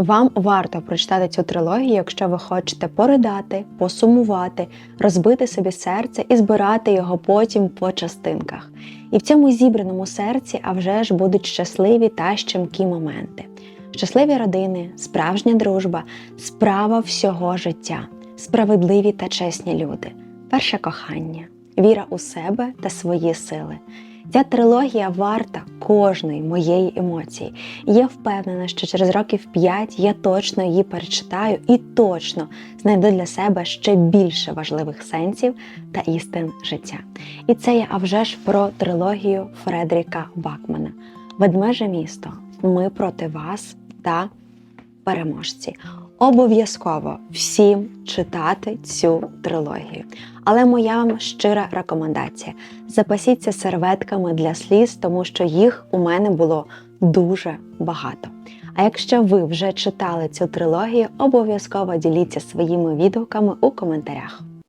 Вам варто прочитати цю трилогію, якщо ви хочете поридати, посумувати, розбити собі серце і збирати його потім по частинках. І в цьому зібраному серці, а вже ж будуть щасливі та щемкі моменти. Щасливі родини, справжня дружба, справа всього життя, справедливі та чесні люди, перше кохання, віра у себе та свої сили. Ця трилогія варта кожної моєї емоції. Я впевнена, що через років п'ять я точно її перечитаю і точно знайду для себе ще більше важливих сенсів та істин життя. І це я а вже ж про трилогію Фредріка Бакмана Ведмеже місто. Ми проти вас та переможці. Обов'язково всім читати цю трилогію. Але моя вам щира рекомендація: запасіться серветками для сліз, тому що їх у мене було дуже багато. А якщо ви вже читали цю трилогію, обов'язково діліться своїми відгуками у коментарях.